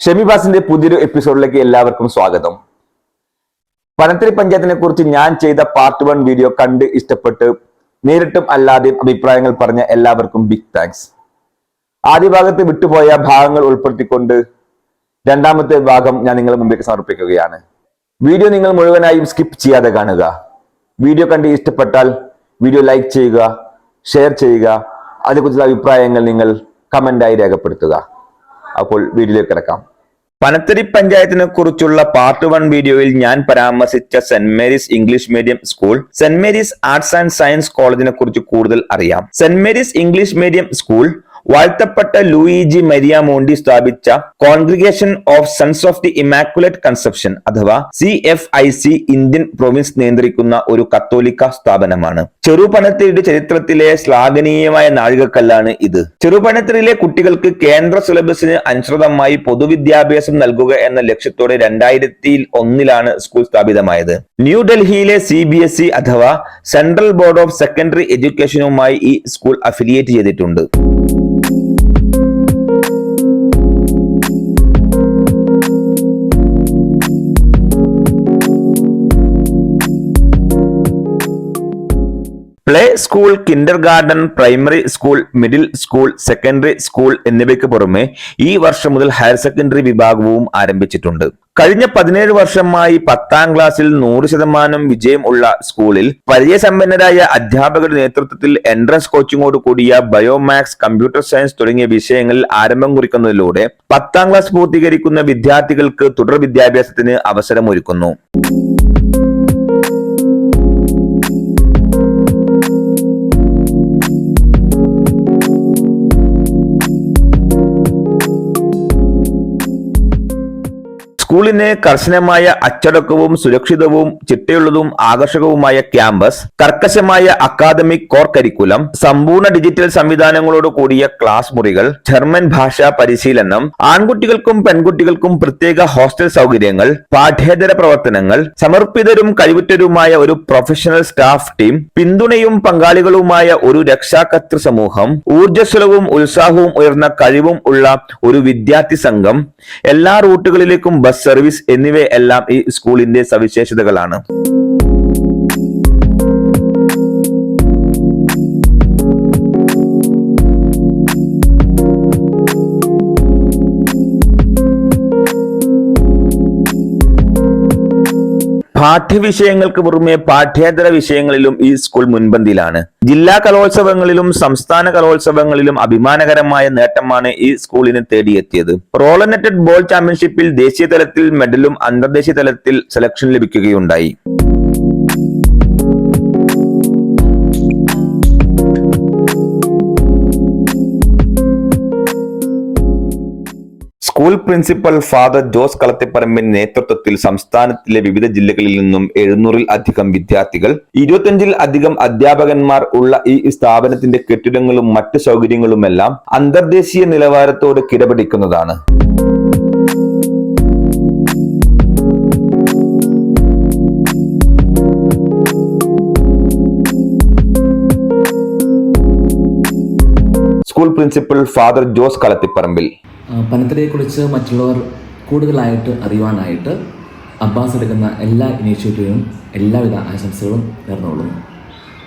ഷെമിബാസിന്റെ പുതിയൊരു എപ്പിസോഡിലേക്ക് എല്ലാവർക്കും സ്വാഗതം. പനത്തിരി പഞ്ചായത്തിനെ കുറിച്ച് ഞാൻ ചെയ്ത പാർട്ട് വൺ വീഡിയോ കണ്ട് ഇഷ്ടപ്പെട്ട് നേരിട്ടും അല്ലാതെയും അഭിപ്രായങ്ങൾ പറഞ്ഞ എല്ലാവർക്കും ബിഗ് താങ്ക്സ് ആദ്യ ഭാഗത്ത് വിട്ടുപോയ ഭാഗങ്ങൾ ഉൾപ്പെടുത്തിക്കൊണ്ട് രണ്ടാമത്തെ ഭാഗം ഞാൻ നിങ്ങളുടെ മുമ്പിലേക്ക് സമർപ്പിക്കുകയാണ്. വീഡിയോ നിങ്ങൾ മുഴുവനായും സ്കിപ്പ് ചെയ്യാതെ കാണുക. വീഡിയോ കണ്ട് ഇഷ്ടപ്പെട്ടാൽ വീഡിയോ ലൈക്ക് ചെയ്യുക ഷെയർ ചെയ്യുക അതേക്കുറിച്ചുള്ള അഭിപ്രായങ്ങൾ നിങ്ങൾ കമന്റായി രേഖപ്പെടുത്തുക. അപ്പോൾ വീഡിയോയിലേക്ക് കിടക്കാം. പനത്തരി പഞ്ചായത്തിനെ കുറിച്ചുള്ള പാർട്ട് വൺ വീഡിയോയിൽ ഞാൻ പരാമർശിച്ച saint Mary's English medium school saint Mary's arts and science കോളേജിനെ കുറിച്ച് കൂടുതൽ അറിയാം. Saint Mary's English medium school വാഴ്ത്തപ്പെട്ട ലൂയിജി മരിയ മോണ്ടി സ്ഥാപിച്ച congregation of sons of the Immaculate Conception അഥവാ C F I C Indian province നിയന്ത്രിക്കുന്ന ഒരു കത്തോലിക്ക സ്ഥാപനമാണ്. ചെറുപണത്തിയുടെ ചരിത്രത്തിലെ ശ്ലാഘനീയമായ നാഴികക്കല്ലാണ് ഇത്. ചെറുപണത്തിലെ കുട്ടികൾക്ക് കേന്ദ്ര സിലബസിന് അനുസൃതമായി പൊതുവിദ്യാഭ്യാസം നൽകുക എന്ന ലക്ഷ്യത്തോടെ രണ്ടായിരത്തി ഒന്നിലാണ് സ്കൂൾ സ്ഥാപിതമായത്. ന്യൂഡൽഹിയിലെ സി ബി എസ് ഇ അഥവാ സെൻട്രൽ ബോർഡ് ഓഫ് സെക്കൻഡറി എഡ്യൂക്കേഷനുമായി ഈ സ്കൂൾ അഫിലിയേറ്റ് ചെയ്തിട്ടുണ്ട്. Play school kindergarten primary school middle school secondary school എന്നിവയ്ക്ക് പുറമെ ഈ വർഷം മുതൽ ഹയർ സെക്കൻഡറി വിഭാഗവും ആരംഭിച്ചിട്ടുണ്ട്. കഴിഞ്ഞ പതിനേഴ് വർഷമായി പത്താം ക്ലാസ്സിൽ നൂറ് ശതമാനം വിജയം ഉള്ള സ്കൂളിൽ പരിചയസമ്പന്നരായ അധ്യാപകരുടെ നേതൃത്വത്തിൽ എൻട്രൻസ് കോച്ചിങ്ങോട് കൂടിയ ബയോമാക്സ് കമ്പ്യൂട്ടർ സയൻസ് തുടങ്ങിയ വിഷയങ്ങളിൽ ആരംഭം കുറിക്കുന്നതിലൂടെ പത്താം ക്ലാസ് പൂർത്തീകരിക്കുന്ന വിദ്യാർത്ഥികൾക്ക് തുടർ വിദ്യാഭ്യാസത്തിന് അവസരമൊരുക്കുന്നു. സ്കൂളിന് കർശനമായ അച്ചടക്കവും സുരക്ഷിതവും ചിട്ടയുള്ളതും ആകർഷകവുമായ ക്യാമ്പസ് കർക്കശമായ അക്കാദമിക് കോർ കരിക്കുലം സമ്പൂർണ ഡിജിറ്റൽ സംവിധാനങ്ങളോട് കൂടിയ ക്ലാസ് മുറികൾ ജർമ്മൻ ഭാഷാ പരിശീലനം ആൺകുട്ടികൾക്കും പെൺകുട്ടികൾക്കും പ്രത്യേക ഹോസ്റ്റൽ സൗകര്യങ്ങൾ പാഠ്യേതര പ്രവർത്തനങ്ങൾ സമർപ്പിതരും കഴിവുറ്റരുമായ ഒരു പ്രൊഫഷണൽ സ്റ്റാഫ് ടീം പിന്തുണയും പങ്കാളികളുമായ ഒരു രക്ഷാകർതൃ സമൂഹം ഊർജസ്വലവും ഉത്സാഹവും ഉയർന്ന കഴിവും ഉള്ള ഒരു വിദ്യാർത്ഥി സംഘം എല്ലാ റൂട്ടുകളിലേക്കും ബസ് സർവീസ് എന്നിവയെല്ലാം ഈ സ്കൂളിന്റെ സവിശേഷതകളാണ്. പാഠ്യവിഷയങ്ങൾക്ക് പുറമെ പാഠ്യേതര വിഷയങ്ങളിലും ഈ സ്കൂൾ മുൻപന്തിയിലാണ്. ജില്ലാ കലോത്സവങ്ങളിലും സംസ്ഥാന കലോത്സവങ്ങളിലും അഭിമാനകരമായ നേട്ടമാണ് ഈ സ്കൂളിന് തേടിയെത്തിയത്. റോളനെറ്റഡ് ബോൾ ചാമ്പ്യൻഷിപ്പിൽ ദേശീയ തലത്തിൽ മെഡലും അന്തർദേശീയ തലത്തിൽ സെലക്ഷൻ ലഭിക്കുകയുണ്ടായി. സ്കൂൾ പ്രിൻസിപ്പൽ ഫാദർ ജോസ് കളത്തിപ്പറമ്പിന്റെ നേതൃത്വത്തിൽ സംസ്ഥാനത്തിലെ വിവിധ ജില്ലകളിൽ നിന്നും എഴുന്നൂറിൽ അധികം വിദ്യാർത്ഥികൾ ഇരുപത്തിയഞ്ചിൽ അധികം അധ്യാപകന്മാർ ഉള്ള ഈ സ്ഥാപനത്തിന്റെ കെട്ടിടങ്ങളും മറ്റ് സൗകര്യങ്ങളുമെല്ലാം അന്തർദേശീയ നിലവാരത്തോട് കിടപിടിക്കുന്നതാണ്. School principal father Jose Kalathiparambil പനത്തരയെക്കുറിച്ച് മറ്റുള്ളവർ കൂടുതലായിട്ട് അറിയുവാനായിട്ട് അബ്ബാസ് എടുക്കുന്ന എല്ലാ ഇനീഷ്യേറ്റീവിനും എല്ലാവിധ ആശംസകളും നേർന്നുകൊള്ളുന്നു.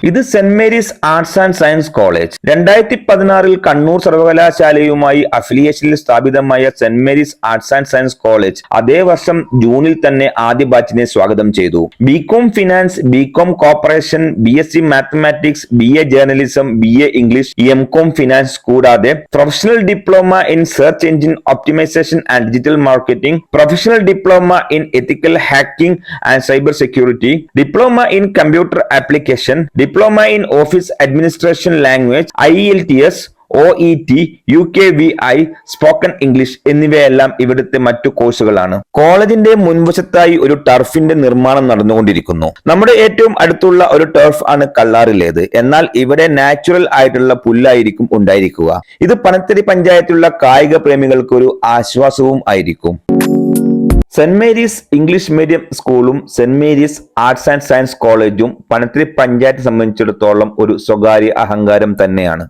ഇത് saint Mary's arts and science college. രണ്ടായിരത്തി പതിനാറിൽ കണ്ണൂർ സർവകലാശാലയുമായി അഫിലിയേഷനിൽ സ്ഥാപിതമായ saint Mary's arts and science college അതേ വർഷം ജൂണിൽ തന്നെ ആദ്യ ബാച്ചിനെ സ്വാഗതം ചെയ്തു. B Com finance B Com corporation B S C mathematics B A journalism B A English M Com finance കൂടാതെ professional diploma in search engine optimisation and digital marketing professional diploma in ethical hacking and cyber security diploma in computer application diploma in office administration language I L T S O E T U K V I spoken English എന്നിവയെല്ലാം ഇവിടുത്തെ മറ്റു കോഴ്സുകളാണ്. കോളേജിന്റെ മുൻവശത്തായി ഒരു ടർഫിന്റെ നിർമ്മാണം നടന്നുകൊണ്ടിരിക്കുന്നു. നമ്മുടെ ഏറ്റവും അടുത്തുള്ള ഒരു ടർഫ് ആണ് കല്ലാറിലേത്. എന്നാൽ ഇവിടെ നാച്ചുറൽ ആയിട്ടുള്ള പുല്ലായിരിക്കും ഉണ്ടായിരിക്കുക. ഇത് പണത്തിരി പഞ്ചായത്തിലുള്ള കായിക പ്രേമികൾക്ക് ഒരു ആശ്വാസവും ആയിരിക്കും. സെന്റ് മേരീസ് ഇംഗ്ലീഷ് മീഡിയം സ്കൂളും saint Mary's arts and science കോളേജും പനത്തിരി പഞ്ചായത്ത് സംബന്ധിച്ചിടത്തോളം ഒരു സ്വകാര്യ അഹങ്കാരം തന്നെയാണ്.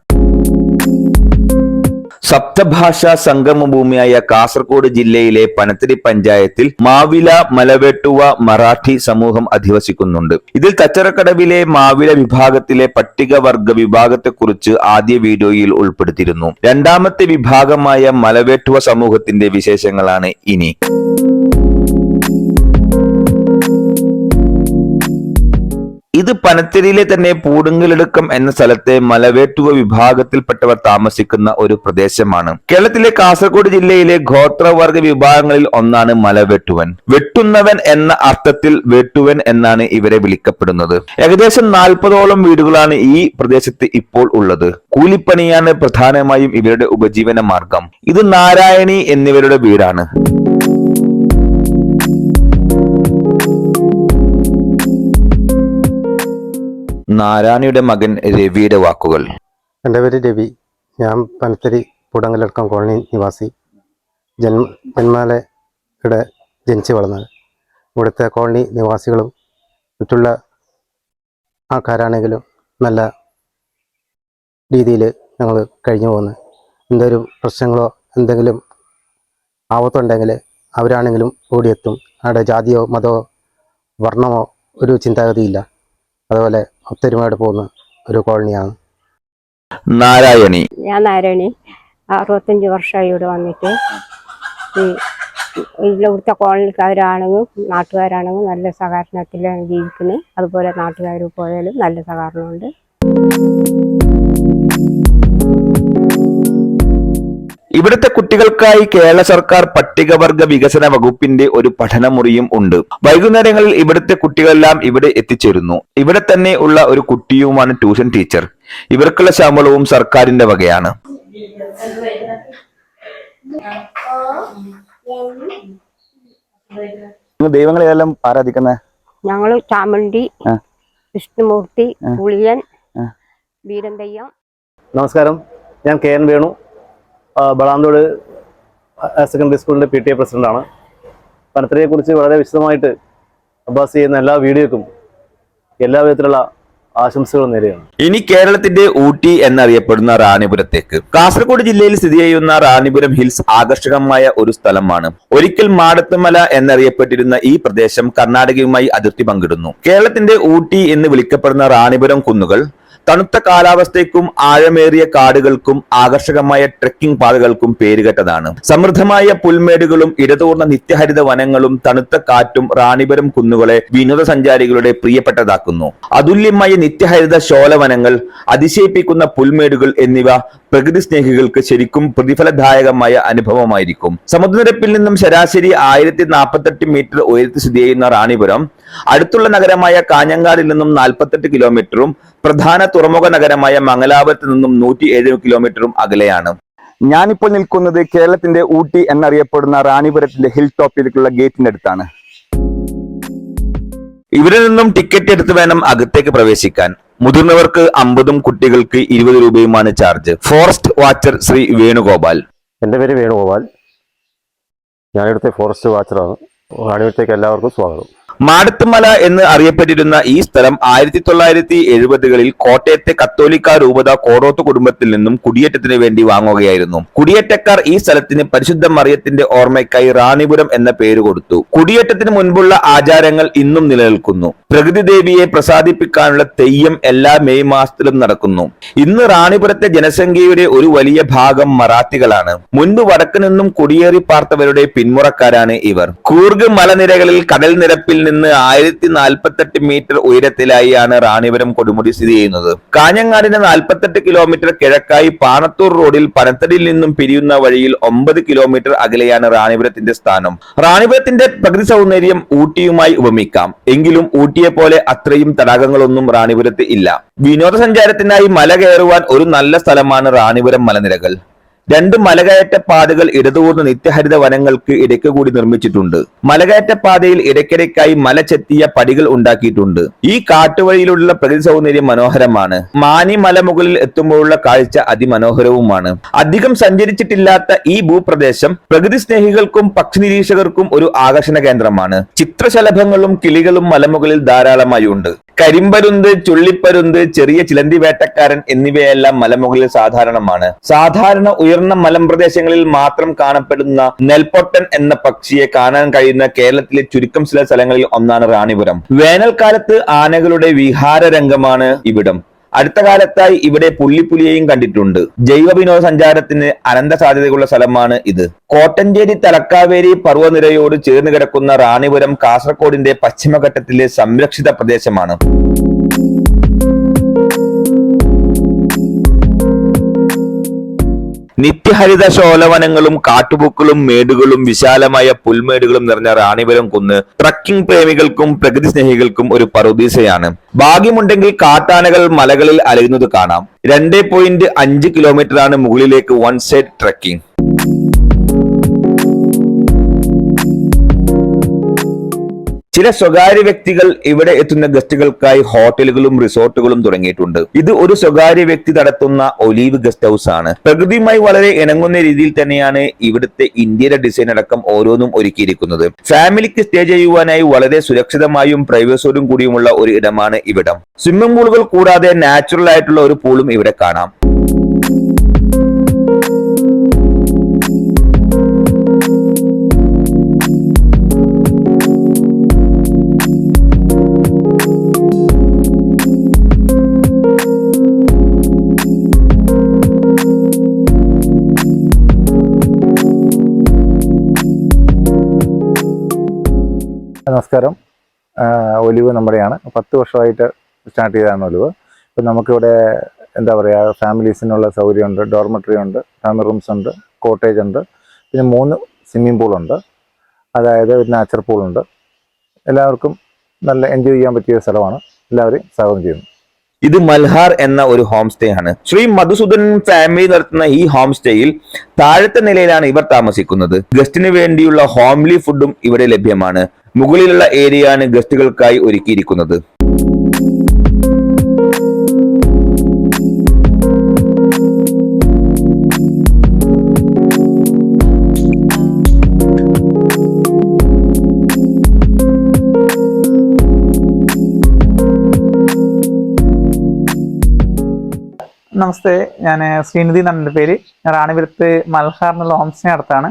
സപ്തഭാഷാ സംഗമഭൂമിയായ കാസർഗോഡ് ജില്ലയിലെ പനത്തിരി പഞ്ചായത്തിൽ മാവില മലവെട്ടുവ മറാഠി സമൂഹം അധിവസിക്കുന്നുണ്ട്. ഇതിൽ തച്ചറക്കടവിലെ മാവില വിഭാഗത്തിലെ പട്ടികവർഗ വിഭാഗത്തെക്കുറിച്ച് ആദ്യ വീഡിയോയിൽ ഉൾപ്പെടുത്തിയിരുന്നു. രണ്ടാമത്തെ വിഭാഗമായ മലവേട്ടുവ സമൂഹത്തിന്റെ വിശേഷങ്ങളാണ് ഇനി. ഇത് പനത്തിരിയിലെ തന്നെ പൂടുങ്കലടുക്കം എന്ന സ്ഥലത്തെ മലവേട്ടുവ വിഭാഗത്തിൽപ്പെട്ടവർ താമസിക്കുന്ന ഒരു പ്രദേശമാണ്. കേരളത്തിലെ കാസർഗോഡ് ജില്ലയിലെ ഗോത്രവർഗ വിഭാഗങ്ങളിൽ ഒന്നാണ് മലവെട്ടുവൻ. വെട്ടുന്നവൻ എന്ന അർത്ഥത്തിൽ വെട്ടുവൻ എന്നാണ് ഇവരെ വിളിക്കപ്പെടുന്നത്. ഏകദേശം നാൽപ്പതോളം വീടുകളാണ് ഈ പ്രദേശത്ത് ഇപ്പോൾ ഉള്ളത്. കൂലിപ്പണിയാണ് പ്രധാനമായും ഇവരുടെ ഉപജീവന മാർഗം. ഇത് നാരായണി എന്നിവരുടെ വീടാണ്. നാരായണിയുടെ മകൻ രവിയുടെ വാക്കുകൾ. എന്റെ പേര് രവി. ഞാൻ പനത്തരി പുടങ്ങലടക്കം കോളനി നിവാസി. ജന്മ ജന്മാലയുടെ ജനിച്ചു വളർന്നത്. ഇവിടുത്തെ കോളനി നിവാസികളും മറ്റുള്ള ആൾക്കാരാണെങ്കിലും നല്ല രീതിയിൽ ഞങ്ങൾ കഴിഞ്ഞു പോകുന്നത് എന്തൊരു പ്രശ്നങ്ങളോ എന്തെങ്കിലും ആവത്തുണ്ടെങ്കിൽ അവരാണെങ്കിലും ഓടിയെത്തും. അവിടെ ജാതിയോ മതമോ വർണമോ ഒരു ചിന്താഗതിയില്ല. അതുപോലെ ഒത്തൊരുമയോടെ പോകുന്ന ഒരു കോളനിയാണ്. നാരായണി. ഞാൻ നാരായണി. അറുപത്തഞ്ച് വർഷമായി ഇവിടെ വന്നിട്ട്. ഈ ഇവിടുത്തെ കോളനിക്കാരാണെങ്കിലും നാട്ടുകാരാണെങ്കിലും നല്ല സഹകരണത്തിലാണ് ജീവിക്കുന്നത്. അതുപോലെ നാട്ടുകാർ പോയാലും നല്ല സഹകരണമുണ്ട്. ഇവിടുത്തെ കുട്ടികൾക്കായി കേരള സർക്കാർ പട്ടികവർഗ വികസന വകുപ്പിന്റെ ഒരു പഠനമുറിയും ഉണ്ട്. വൈകുന്നേരങ്ങളിൽ ഇവിടുത്തെ കുട്ടികളെല്ലാം ഇവിടെ എത്തിച്ചേരുന്നു. ഇവിടെ തന്നെ ഉള്ള ഒരു കുട്ടിയുമാണ് ട്യൂഷൻ ടീച്ചർ. ഇവർക്കുള്ള ശമ്പളവും സർക്കാരിന്റെ വകയാണ്. ദൈവങ്ങളെ ഏതെല്ലാം ആരാധിക്കുന്നത് ഞങ്ങൾ ചാമണ്ടി. വിഷ്ണുമൂർത്തി. പുളിയൻ. വീരന്തയ്യം. നമസ്കാരം. ഞാൻ K N Venu. Balanthode higher secondary സ്കൂളിന്റെ പി ടി എ പ്രസിഡന്റാണ് പനത്തിനെക്കുറിച്ച് വളരെ വിശദമായിട്ട് അബ്ബാസ് ചെയ്യുന്ന എല്ലാ വീഡിയോക്കും എല്ലാ വിധത്തിലുള്ള ആശംസകളും നേരെയാണ് ഇനി കേരളത്തിന്റെ ഊട്ടി എന്നറിയപ്പെടുന്ന റാണിപുരത്തേക്ക്. കാസർഗോഡ് ജില്ലയിൽ സ്ഥിതി ചെയ്യുന്ന റാണിപുരം ഹിൽസ് ആകർഷകമായ ഒരു സ്ഥലമാണ്. ഒരിക്കൽ മാടത്തുമല എന്നറിയപ്പെട്ടിരുന്ന ഈ പ്രദേശം കർണാടകയുമായി അതിർത്തി പങ്കിടുന്നു. കേരളത്തിന്റെ ഊട്ടി എന്ന് വിളിക്കപ്പെടുന്ന റാണിപുരം കുന്നുകൾ തണുത്ത കാലാവസ്ഥയ്ക്കും ആഴമേറിയ കാടുകൾക്കും ആകർഷകമായ ട്രെക്കിംഗ് പാതകൾക്കും പേരുകെട്ടതാണ്. സമൃദ്ധമായ പുൽമേടുകളും ഇടതൂർന്ന നിത്യഹരിത വനങ്ങളും തണുത്ത കാറ്റും റാണിപുരം കുന്നുകളെ വിനോദസഞ്ചാരികളുടെ പ്രിയപ്പെട്ടതാക്കുന്നു. അതുല്യമായ നിത്യഹരിത ശോലവനങ്ങൾ അതിശയിപ്പിക്കുന്ന പുൽമേടുകൾ എന്നിവ പ്രകൃതി സ്നേഹികൾക്ക് ശരിക്കും പ്രതിഫലദായകമായ അനുഭവമായിരിക്കും. സമുദ്രനിരപ്പിൽ നിന്നും ശരാശരി ആയിരത്തി നാൽപ്പത്തെട്ട് മീറ്റർ ഉയരത്തിൽ സ്ഥിതി ചെയ്യുന്ന റാണിപുരം അടുത്തുള്ള നഗരമായ കാഞ്ഞങ്ങാടിൽ നിന്നും നാൽപ്പത്തെട്ട് കിലോമീറ്ററും പ്രധാന തുറമുഖ നഗരമായ മംഗലാപുരത്ത് നിന്നും നൂറ്റി ഏഴ് കിലോമീറ്ററും അകലെയാണ്. ഞാനിപ്പോൾ നിൽക്കുന്നത് കേരളത്തിന്റെ ഊട്ടി എന്നറിയപ്പെടുന്ന റാണിപുരത്തിന്റെ ഹിൽ ടോപ്പിലേക്കുള്ള ഗേറ്റിന്റെ അടുത്താണ്. ഇവിടെ നിന്നും ടിക്കറ്റ് എടുത്ത് വേണം അകത്തേക്ക് പ്രവേശിക്കാൻ. മുതിർന്നവർക്ക് അമ്പതും കുട്ടികൾക്ക് ഇരുപത് രൂപയുമാണ് charge. Forest watcher Shri Venugopal. എന്റെ പേര് വേണുഗോപാൽ. ഞാനിവിടുത്തെ ഫോറസ്റ്റ് വാച്ചറാണ്. ആണിവിടത്തേക്ക് എല്ലാവർക്കും സ്വാഗതം. മാടത്തുമല എന്ന് അറിയപ്പെട്ടിരുന്ന ഈ സ്ഥലം ആയിരത്തി തൊള്ളായിരത്തി എഴുപതുകളിൽ കോട്ടയത്തെ കത്തോലിക്ക രൂപത കോടോത്ത് കുടുംബത്തിൽ നിന്നും കുടിയേറ്റത്തിന് വേണ്ടി വാങ്ങുകയായിരുന്നു. കുടിയേറ്റക്കാർ ഈ സ്ഥലത്തിന് പരിശുദ്ധ മറിയത്തിന്റെ ഓർമ്മയ്ക്കായി റാണിപുരം എന്ന പേര് കൊടുത്തു. കുടിയേറ്റത്തിന് മുൻപുള്ള ആചാരങ്ങൾ ഇന്നും നിലനിൽക്കുന്നു. പ്രകൃതി ദേവിയെ പ്രസാദിപ്പിക്കാനുള്ള തെയ്യം എല്ലാ മെയ് മാസത്തിലും നടക്കുന്നു. ഇന്ന് റാണിപുരത്തെ ജനസംഖ്യയുടെ ഒരു വലിയ ഭാഗം മറാത്തികളാണ്. മുൻപ് വടക്കു നിന്നും കുടിയേറി പാർത്തവരുടെ പിന്മുറക്കാരാണ് ഇവർ. കൂർഗ് മലനിരകളിൽ കടൽ നിരപ്പിൽ നിന്ന് ആയിരത്തി നാൽപ്പത്തെട്ട് മീറ്റർ ഉയരത്തിലായാണ് റാണിപുരം കൊടുമുടി സ്ഥിതി ചെയ്യുന്നത്. കാഞ്ഞങ്ങാടിന് നാൽപ്പത്തെട്ട് കിലോമീറ്റർ കിഴക്കായി പാണത്തൂർ റോഡിൽ പനത്തടിയിൽ നിന്നും പിരിയുന്ന വഴിയിൽ ഒമ്പത് കിലോമീറ്റർ അകലെയാണ് റാണിപുരത്തിന്റെ സ്ഥാനം. റാണിപുരത്തിന്റെ പ്രകൃതി സൗന്ദര്യം ഊട്ടിയുമായി ഉപമിക്കാം. എങ്കിലും ഊട്ടിയെ പോലെ അത്രയും തടാകങ്ങളൊന്നും റാണിപുരത്ത് ഇല്ല. വിനോദസഞ്ചാരത്തിനായി മല കയറുവാൻ ഒരു നല്ല സ്ഥലമാണ് റാണിപുരം മലനിരകൾ. രണ്ട് മലകയറ്റ പാതകൾ ഇടതൂർന്ന നിത്യഹരിത വനങ്ങൾക്ക് ഇടയ്ക്ക് കൂടി നിർമ്മിച്ചിട്ടുണ്ട്. മലകയറ്റ പാതയിൽ ഇടയ്ക്കിടയ്ക്കായി മല ചെത്തിയ പടികൾ ഉണ്ടാക്കിയിട്ടുണ്ട്. ഈ കാട്ടുവഴിയിലുള്ള പ്രകൃതി സൗന്ദര്യം മനോഹരമാണ്. മാനി മലമുകളിൽ എത്തുമ്പോഴുള്ള കാഴ്ച അതിമനോഹരവുമാണ്. അധികം സഞ്ചരിച്ചിട്ടില്ലാത്ത ഈ ഭൂപ്രദേശം പ്രകൃതി സ്നേഹികൾക്കും പക്ഷി നിരീക്ഷകർക്കും ഒരു ആകർഷണ കേന്ദ്രമാണ്. ചിത്രശലഭങ്ങളും കിളികളും മലമുകളിൽ ധാരാളമായി ഉണ്ട്. കരിമ്പരുന്ത് ചുള്ളിപ്പരുന്ത് ചെറിയ ചിലന്തി വേട്ടക്കാരൻ എന്നിവയെല്ലാം മലമുകളിൽ സാധാരണമാണ്. സാധാരണ ഉയർന്ന മലമ്പ്രദേശങ്ങളിൽ മാത്രം കാണപ്പെടുന്ന നെൽപ്പൊട്ടൻ എന്ന പക്ഷിയെ കാണാൻ കഴിയുന്ന കേരളത്തിലെ ചുരുക്കം ചില സ്ഥലങ്ങളിൽ ഒന്നാണ് റാണിപുരം. വേനൽക്കാലത്ത് ആനകളുടെ വിഹാര രംഗമാണ് ഇവിടം. അടുത്ത കാലത്തായി ഇവിടെ പുള്ളിപ്പുലിയെയും കണ്ടിട്ടുണ്ട്. ജൈവ വിനോദസഞ്ചാരത്തിന് അനന്ത സാധ്യതയുള്ള സ്ഥലമാണ് ഇത്. കോട്ടഞ്ചേരി തലക്കാവേരി പർവനിരയോട് ചേർന്ന് കിടക്കുന്ന റാണിപുരം കാസർഗോഡിന്റെ പശ്ചിമഘട്ടത്തിലെ സംരക്ഷിത പ്രദേശമാണ്. നിത്യഹരിത ശോലവനങ്ങളും കാട്ടുപൂക്കളും മേടുകളും വിശാലമായ പുൽമേടുകളും നിറഞ്ഞ റാണിപുരം കുന്ന് ട്രക്കിംഗ് പ്രേമികൾക്കും പ്രകൃതി സ്നേഹികൾക്കും ഒരു പറുദീസയാണ്. ഭാഗ്യമുണ്ടെങ്കിൽ കാട്ടാനകൾ മലകളിൽ അലയുന്നത് കാണാം. രണ്ട് പോയിന്റ് അഞ്ച് കിലോമീറ്റർ ആണ് മുകളിലേക്ക് വൺ സൈഡ് ട്രക്കിംഗ് ചില സ്വകാര്യ വ്യക്തികൾ ഇവിടെ എത്തുന്ന ഗസ്റ്റുകൾക്കായി ഹോട്ടലുകളും റിസോർട്ടുകളും തുടങ്ങിയിട്ടുണ്ട്. ഇത് ഒരു സ്വകാര്യ വ്യക്തി നടത്തുന്ന ഒലീവ് ഗസ്റ്റ് ഹൗസ് ആണ്. പ്രകൃതിയുമായി വളരെ ഇണങ്ങുന്ന രീതിയിൽ തന്നെയാണ് ഇവിടുത്തെ ഇന്ത്യയുടെ ഡിസൈൻ അടക്കം ഓരോന്നും ഒരുക്കിയിരിക്കുന്നത്. ഫാമിലിക്ക് സ്റ്റേ ചെയ്യുവാനായി വളരെ സുരക്ഷിതമായും പ്രൈവസോടും കൂടിയുമുള്ള ഒരു ഇടമാണ് ഇവിടം. സ്വിമ്മിംഗ് പൂളുകൾ കൂടാതെ നാച്ചുറൽ ആയിട്ടുള്ള ഒരു പൂളും ഇവിടെ കാണാം. നമസ്കാരം. ഒലിവ് നമ്മുടെയാണ്. പത്ത് വർഷമായിട്ട് സ്റ്റാർട്ട് ചെയ്തതാണ് ഒലിവ്. ഇപ്പം നമുക്കിവിടെ എന്താ പറയുക ഫാമിലീസിനുള്ള സൗകര്യമുണ്ട് ഡോർമെറ്ററി ഉണ്ട് ഫാമിലി റൂംസ് ഉണ്ട് കോട്ടേജ് ഉണ്ട് പിന്നെ മൂന്ന് സ്വിമ്മിംഗ് പൂളുണ്ട്. അതായത് ഒരു നാച്ചർ പൂളുണ്ട്. എല്ലാവർക്കും നല്ല എൻജോയ് ചെയ്യാൻ പറ്റിയ സ്ഥലമാണ്. എല്ലാവരെയും സ്വാഗതം ചെയ്യുന്നു. ഇത് മൽഹാർ എന്ന ഒരു ഹോം സ്റ്റേ ആണ്. ശ്രീ മധുസൂദൻ ഫാമിലി നടത്തുന്ന ഈ ഹോം സ്റ്റേയിൽ താഴത്തെ നിലയിലാണ് ഇവർ താമസിക്കുന്നത്. ഗസ്റ്റിന് വേണ്ടിയുള്ള ഹോംലി ഫുഡും ഇവിടെ ലഭ്യമാണ്. മുകളിലുള്ള ഏരിയയാണ് ഗസ്റ്റുകൾക്കായി ഒരുക്കിയിരിക്കുന്നത്. നമസ്തേ ഞാൻ ശ്രീനിധി എന്നാണ് എന്റെ പേര്. റാണിപുരത്ത് മൽഹാർ എന്നുള്ള ഹോം സ്റ്റേ നടത്താണ്.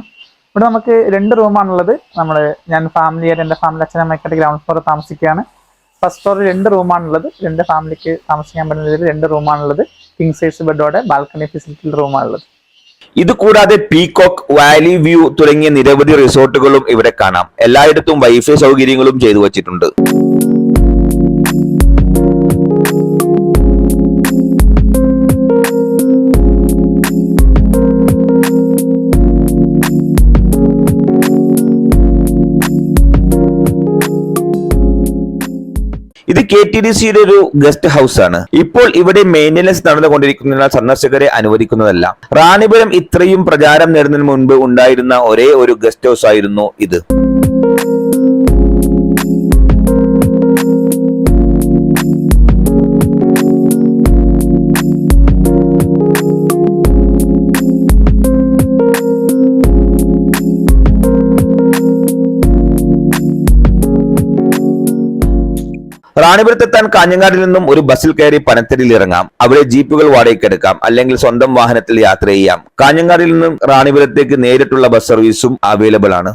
ഇവിടെ നമുക്ക് രണ്ട് റൂമാണുള്ളത്. നമ്മൾ ഞാൻ ഫാമിലി ആയിട്ട് എന്റെ ഫാമിലി അച്ഛനമ്മയ്ക്കായിട്ട് ഗ്രൗണ്ട് ഫ്ലോറിൽ താമസിക്കുകയാണ്. ഫസ്റ്റ് ഫ്ലോറിൽ രണ്ട് റൂമാണുള്ളത്. രണ്ട് ഫാമിലിക്ക് താമസിക്കാൻ പറ്റുന്ന രീതിയിൽ രണ്ട് റൂമാണുള്ളത്. കിങ് സൈസ് ബെഡോടെ ബാൽക്കണി ഫെസിലിറ്റി റൂമാണുള്ളത്. ഇത് കൂടാതെ പീകോക്ക് വാലി വ്യൂ തുടങ്ങിയ നിരവധി റിസോർട്ടുകളും ഇവിടെ കാണാം. എല്ലായിടത്തും വൈഫൈ സൗകര്യങ്ങളും ചെയ്തു വച്ചിട്ടുണ്ട്. ഇത് കെ ടി ഡി സിയുടെ ഒരു ഗസ്റ്റ് ഹൗസ് ആണ്. ഇപ്പോൾ ഇവിടെ മെയിന്റനൻസ് നടന്നുകൊണ്ടിരിക്കുന്നതിനാൽ സന്ദർശകരെ അനുവദിക്കുന്നതല്ല. റാണിപുരം ഇത്രയും പ്രചാരം നേടുന്നതിന് മുൻപ് ഉണ്ടായിരുന്ന ഒരേ ഒരു ഗസ്റ്റ് ഹൗസ് ആയിരുന്നു ഇത്. റാണിപുരത്തെത്താൻ കാഞ്ഞങ്ങാടിൽ നിന്നും ഒരു ബസ്സിൽ കയറി പനത്തടിയിൽ ഇറങ്ങാം. അവിടെ ജീപ്പുകൾ വാടകയ്ക്കെടുക്കാം അല്ലെങ്കിൽ സ്വന്തം വാഹനത്തിൽ യാത്ര ചെയ്യാം. കാഞ്ഞങ്ങാടിൽ നിന്നും റാണിപുരത്തേക്ക് നേരിട്ടുള്ള ബസ് സർവീസും അവൈലബിൾ ആണ്.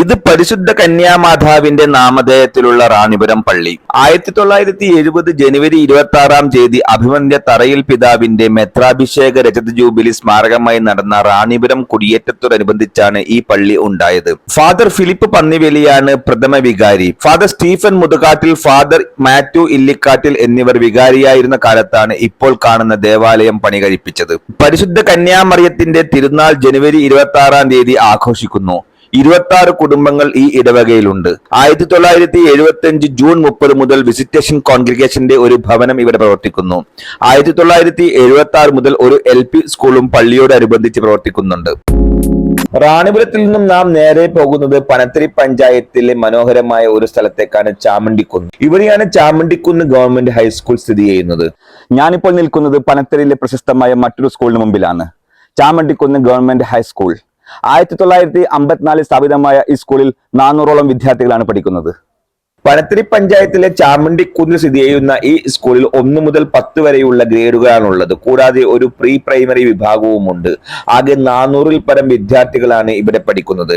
ഇത് പരിശുദ്ധ കന്യാമാതാവിന്റെ നാമധേയത്തിലുള്ള റാണിപുരം പള്ളി. ആയിരത്തി തൊള്ളായിരത്തി എഴുപത് ജനുവരി ഇരുപത്തി ആറാം തീയതി അഭിമന്യ തറയിൽ പിതാവിന്റെ മെത്രാഭിഷേക രജത ജൂബിലി സ്മാരകമായി നടന്ന റാണിപുരം കുടിയേറ്റത്തോടനുബന്ധിച്ചാണ് ഈ പള്ളി ഉണ്ടായത്. ഫാദർ ഫിലിപ്പ് പന്നിവേലിയാണ് പ്രഥമ വികാരി. ഫാദർ സ്റ്റീഫൻ മുതുകാട്ടിൽ ഫാദർ മാത്യു ഇല്ലിക്കാട്ടിൽ എന്നിവർ വികാരിയായിരുന്ന കാലത്താണ് ഇപ്പോൾ കാണുന്ന ദേവാലയം പണി കഴിപ്പിച്ചത് പരിശുദ്ധ കന്യാമറിയത്തിന്റെ തിരുനാൾ ജനുവരി ഇരുപത്തി ആറാം തീയതി ആഘോഷിക്കുന്നു. ഇരുപത്തി ആറ് കുടുംബങ്ങൾ ഈ ഇടവകയിലുണ്ട്. ആയിരത്തി തൊള്ളായിരത്തി എഴുപത്തി അഞ്ച് ജൂൺ മുപ്പത് മുതൽ വിസിറ്റേഷൻ കോൺഗ്രിഗേഷന്റെ ഒരു ഭവനം ഇവിടെ പ്രവർത്തിക്കുന്നു. ആയിരത്തി തൊള്ളായിരത്തി എഴുപത്തി ആറ് മുതൽ ഒരു എൽ പി സ്കൂളും പള്ളിയോടനുബന്ധിച്ച് പ്രവർത്തിക്കുന്നുണ്ട്. റാണിപുരത്തിൽ നിന്നും നാം നേരെ പോകുന്നത് പനത്തിരി പഞ്ചായത്തിലെ മനോഹരമായ ഒരു സ്ഥലത്തേക്കാണ് ചാമണ്ടിക്കുന്ന്. ഇവിടെയാണ് ചാമണ്ടിക്കുന്ന് ഗവൺമെന്റ് ഹൈസ്കൂൾ സ്ഥിതി ചെയ്യുന്നത്. ഞാനിപ്പോൾ നിൽക്കുന്നത് പനത്തിരിയിലെ പ്രശസ്തമായ മറ്റൊരു സ്കൂളിന് മുമ്പിലാണ്. ചാമണ്ടിക്കുന്ന് ഗവൺമെന്റ് ഹൈസ്കൂൾ. ആയിരത്തി തൊള്ളായിരത്തി അമ്പത്തിനാലിൽ സ്ഥാപിതമായ ഈ സ്കൂളിൽ നാനൂറോളം വിദ്യാർത്ഥികളാണ് പഠിക്കുന്നത്. പനത്തിരി പഞ്ചായത്തിലെ ചാമണ്ടിക്കുന്നിൽ സ്ഥിതി ചെയ്യുന്ന ഈ സ്കൂളിൽ ഒന്ന് മുതൽ പത്ത് വരെയുള്ള ഗ്രേഡുകളാണുള്ളത്. കൂടാതെ ഒരു പ്രീ പ്രൈമറി വിഭാഗവുമുണ്ട്. ആകെ നാനൂറിൽ പരം വിദ്യാർത്ഥികളാണ് ഇവിടെ പഠിക്കുന്നത്.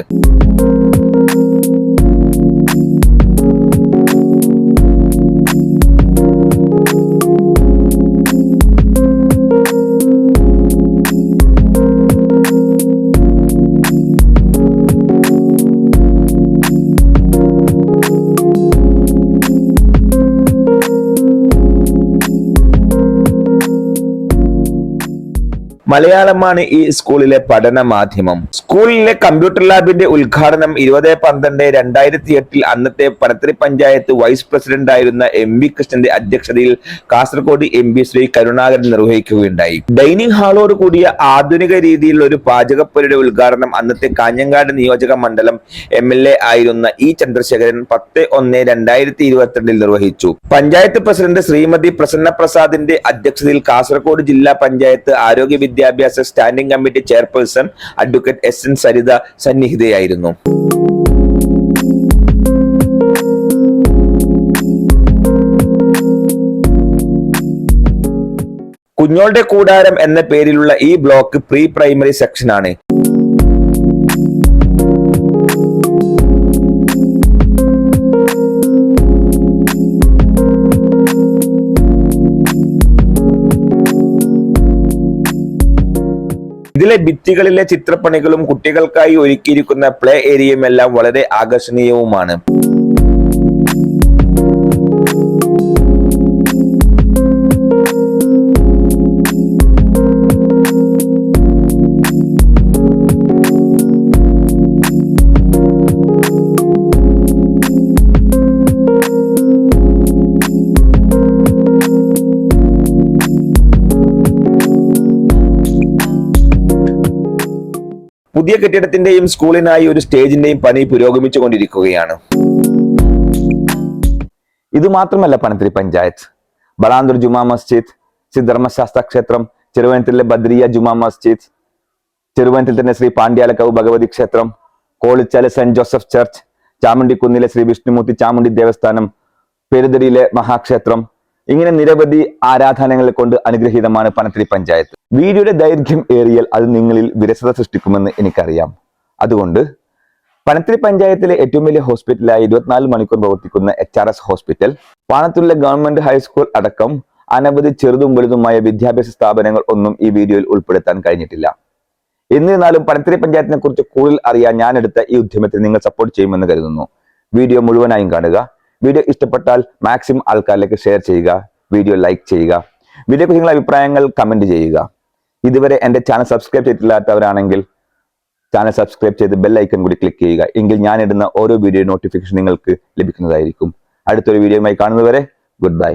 മലയാളമാണ് ഈ സ്കൂളിലെ പഠന മാധ്യമം സ്കൂളിലെ കമ്പ്യൂട്ടർ ലാബിന്റെ ഉദ്ഘാടനം ഇരുപത് പന്ത്രണ്ട് രണ്ടായിരത്തി എട്ടിൽ അന്നത്തെ പനത്തിരി പഞ്ചായത്ത് വൈസ് പ്രസിഡന്റ് ആയിരുന്ന എം വി കൃഷ്ണന്റെ അധ്യക്ഷതയിൽ കാസർഗോഡ് എം പി ശ്രീ കരുണാകരൻ നിർവഹിക്കുകയുണ്ടായി. ഡൈനിങ് ഹാളോട് കൂടിയ ആധുനിക രീതിയിലുള്ള ഒരു പാചകപ്പുരയുടെ ഉദ്ഘാടനം അന്നത്തെ കാഞ്ഞങ്ങാട് നിയോജക മണ്ഡലം എം എൽ എ ആയിരുന്ന ഇ ചന്ദ്രശേഖരൻ പത്ത് ഒന്ന് രണ്ടായിരത്തി ഇരുപത്തിരണ്ടിൽ നിർവഹിച്ചു. പഞ്ചായത്ത് പ്രസിഡന്റ് ശ്രീമതി പ്രസന്ന പ്രസാദിന്റെ അധ്യക്ഷതയിൽ കാസർഗോഡ് ജില്ലാ പഞ്ചായത്ത് ആരോഗ്യ വിദ്യാഭ്യാസ standing committee chairperson advocate S N Saritha സന്നിഹിതയായിരുന്നു. കുഞ്ഞോളുടെ കൂടാരം എന്ന പേരിലുള്ള ഈ ബ്ലോക്ക് പ്രീ പ്രൈമറി സെക്ഷനാണ്. ഇതിലെ ഭിത്തികളിലെ ചിത്രപ്പണികളും കുട്ടികൾക്കായി ഒരുക്കിയിരിക്കുന്ന പ്ലേ ഏരിയയും എല്ലാം വളരെ ആകർഷണീയവുമാണ്. പുതിയ കെട്ടിടത്തിന്റെയും സ്കൂളിനായി ഒരു സ്റ്റേജിന്റെയും പണി പുരോഗമിച്ചുകൊണ്ടിരിക്കുകയാണ്. ഇത് മാത്രമല്ല പനത്തിരി പഞ്ചായത്ത്. ബളാന്തൂർ ജുമാ മസ്ജിദ് ശ്രീ ധർമ്മശാസ്ത്ര ക്ഷേത്രം ചെറുവനത്തിലെ ബദ്രിയ ജുമാ മസ്ജിദ് ചെറുവനത്തിൽ തന്നെ ശ്രീ പാണ്ഡ്യാലക്കാവ് ഭഗവതി ക്ഷേത്രം കോളിച്ചാൽ സെന്റ് ജോസഫ് ചർച്ച് ചാമുണ്ടിക്കുന്നിലെ ശ്രീ വിഷ്ണുമൂർത്തി ചാമുണ്ടി ദേവസ്ഥാനം പെരുതടിയിലെ മഹാക്ഷേത്രം ഇങ്ങനെ നിരവധി ആരാധനകൾ കൊണ്ട് അനുഗ്രഹീതമാണ് പനത്തിരി പഞ്ചായത്ത്. വീഡിയോയുടെ ദൈർഘ്യം ഏറിയാൽ അത് നിങ്ങളിൽ വിരസത സൃഷ്ടിക്കുമെന്ന് എനിക്കറിയാം. അതുകൊണ്ട് പനത്തിരി പഞ്ചായത്തിലെ ഏറ്റവും വലിയ ഹോസ്പിറ്റലായ ഇരുപത്തിനാല് മണിക്കൂർ പ്രവർത്തിക്കുന്ന എച്ച് ആർ എസ് ഹോസ്പിറ്റൽ പാണത്തൂരിലെ ഗവൺമെന്റ് ഹൈസ്കൂൾ അടക്കം അനവധി ചെറുതും വലുതുമായ വിദ്യാഭ്യാസ സ്ഥാപനങ്ങൾ ഒന്നും ഈ വീഡിയോയിൽ ഉൾപ്പെടുത്താൻ കഴിഞ്ഞിട്ടില്ല. എന്നിരുന്നാലും പനത്തിരി പഞ്ചായത്തിനെ കുറിച്ച് കൂടുതൽ അറിയാൻ ഞാൻ എടുത്ത ഈ ഉദ്യമത്തിൽ നിങ്ങൾ സപ്പോർട്ട് ചെയ്യുമെന്ന് കരുതുന്നു. വീഡിയോ മുഴുവനായും കാണുക. വീഡിയോ ഇഷ്ടപ്പെട്ടാൽ മാക്സിമം ആൾക്കാരിലേക്ക് ഷെയർ ചെയ്യുക വീഡിയോ ലൈക്ക് ചെയ്യുക. വീഡിയോക്ക് നിങ്ങളുടെ അഭിപ്രായങ്ങൾ കമന്റ് ചെയ്യുക. ഇതുവരെ എന്റെ ചാനൽ സബ്സ്ക്രൈബ് ചെയ്തിട്ടില്ലാത്തവരാണെങ്കിൽ ചാനൽ സബ്സ്ക്രൈബ് ചെയ്ത് ബെൽ ഐക്കൺ കൂടി ക്ലിക്ക് ചെയ്യുക. എങ്കിൽ ഞാൻ ഇടുന്ന ഓരോ വീഡിയോ നോട്ടിഫിക്കേഷൻ നിങ്ങൾക്ക് ലഭിക്കുന്നതായിരിക്കും. അടുത്തൊരു വീഡിയോയുമായി കാണുന്നതുവരെ ഗുഡ് ബൈ